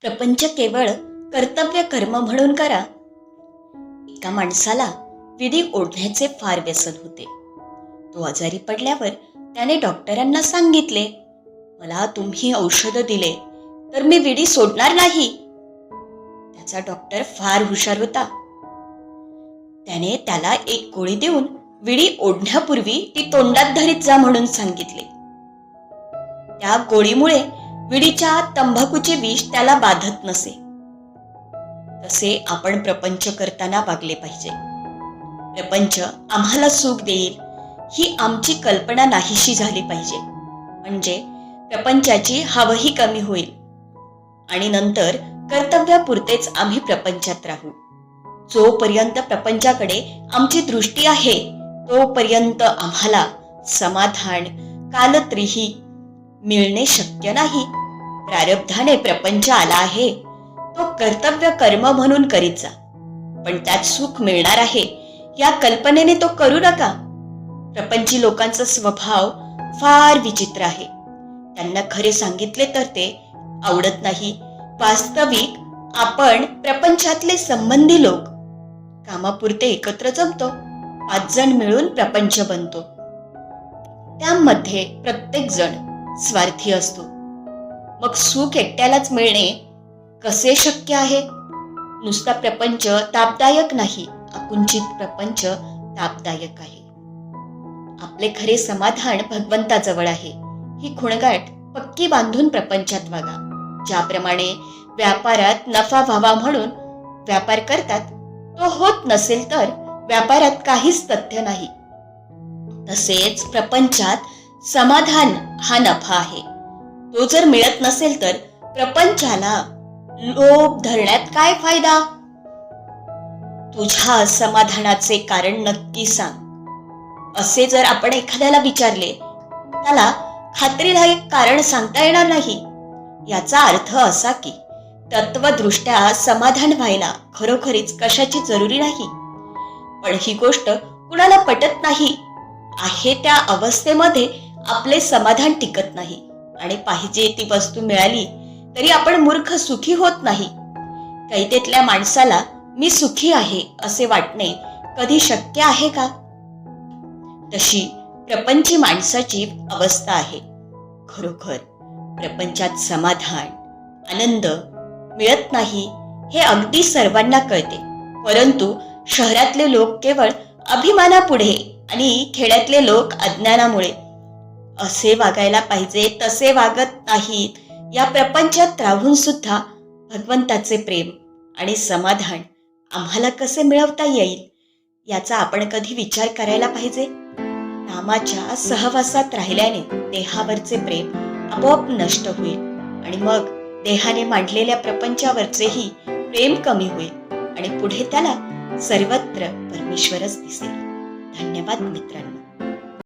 प्रपंच केवळ कर्तव्य कर्म म्हणून करा. एका माणसाला विडी ओढण्याचे फार व्यसन होते. तो आजारी पडल्यावर त्याने डॉक्टरांना सांगितले मला तुम्ही औषधं दिले तर मी विडी सोडणार नाही. त्याचा डॉक्टर फार हुशार होता. त्याने त्याला एक गोळी देऊन विडी ओढण्यापूर्वी ती तोंडात धरीत जा म्हणून सांगितले. त्या गोळीमुळे विडीच्या आत तंबाखूचे विष त्याला बाधत नसे. तसे आपण प्रपंच करताना वागले पाहिजे. प्रपंच आम्हाला सुख देईल ही आमची कल्पना नाहीशी झाली पाहिजे. म्हणजे प्रपंचाची हवही कमी होईल. आणि नंतर कर्तव्यापुरतेच आम्ही प्रपंचात राहू. जोपर्यंत प्रपंचाकडे आमची दृष्टी आहे तोपर्यंत आम्हाला समाधान कालत्रीही मिळणे शक्य नाही. प्रारब्धाने प्रपंच आला आहे. तो कर्तव्य कर्म म्हणून करीत जा पण त्यात सुख मिळणार आहे या कल्पनेने तो करू नका. प्रपंची लोकांचा स्वभाव फार विचित्र आहे. त्यांना खरे सांगितले तर ते आवडत नाही. वास्तविक आपण प्रपंचातले संबंधी लोक. कामापुरते एकत्र जमतो पाच जण मिळून प्रपंच बनतो. त्यामध्ये प्रत्येक जण स्वार्थी असतो. मग सुख एकट्यालाच मिळणे कसे शक्य आहे? नुसता प्रपंच तापदायक नाही आकुंचित प्रपंच तापदायक आहे. आपले खरे समाधान भगवंताजवळ आहे. ही खुणगाट पक्की बांधून प्रपंचात वागा. ज्याप्रमाणे व्यापारात नफा व्हावा म्हणून व्यापार करतात तो होत नसेल तर व्यापारात काहीच तथ्य नाही. तसेच प्रपंचात समाधान हा नफा आहे. तो जर मिळत नसेल तर प्रपंचाला लोभ धरण्यात काय फायदा? तुझ्या असमाधानाचे कारण नक्की सांग. असे जर आपण एखाद्याला विचारले त्याला खात्रीदायक कारण सांगता येणार नाही. याचा अर्थ असा की तत्वदृष्ट्या समाधान व्हायला खरोखरीच कशाची जरुरी नाही. पण ही गोष्ट कुणाला पटत नाही. आहे त्या अवस्थेमध्ये आपले समाधान टिकत नाही. आणि पाहिजे ती वस्तू मिळाली तरी आपण मूर्ख सुखी होत नाही. कैदेतल्या माणसाला मी सुखी आहे असे वाटणे कधी शक्य आहे का? तशी प्रपंची माणसाची अवस्था आहे. खरोखर प्रपंचात समाधान आनंद मिळत नाही हे अगदी सर्वांना कळते. परंतु शहरातले लोक केवळ अभिमानापुढे आणि खेड्यातले लोक अज्ञानामुळे असे वागायला पाहिजे तसे वागत नाहीत. या प्रपंचात राहून सुद्धा भगवंताचे प्रेम आणि समाधान आम्हाला कसे मिळवता येईल याचा आपण कधी विचार करायला पाहिजे? नामाच्या सहवासात राहिल्याने देहावरचे प्रेम आपोआप नष्ट होईल आणि मग देहाने मांडलेल्या प्रपंचावरचेही प्रेम कमी होईल आणि पुढे त्याला सर्वत्र परमेश्वरच दिसेल. धन्यवाद मित्रांनो.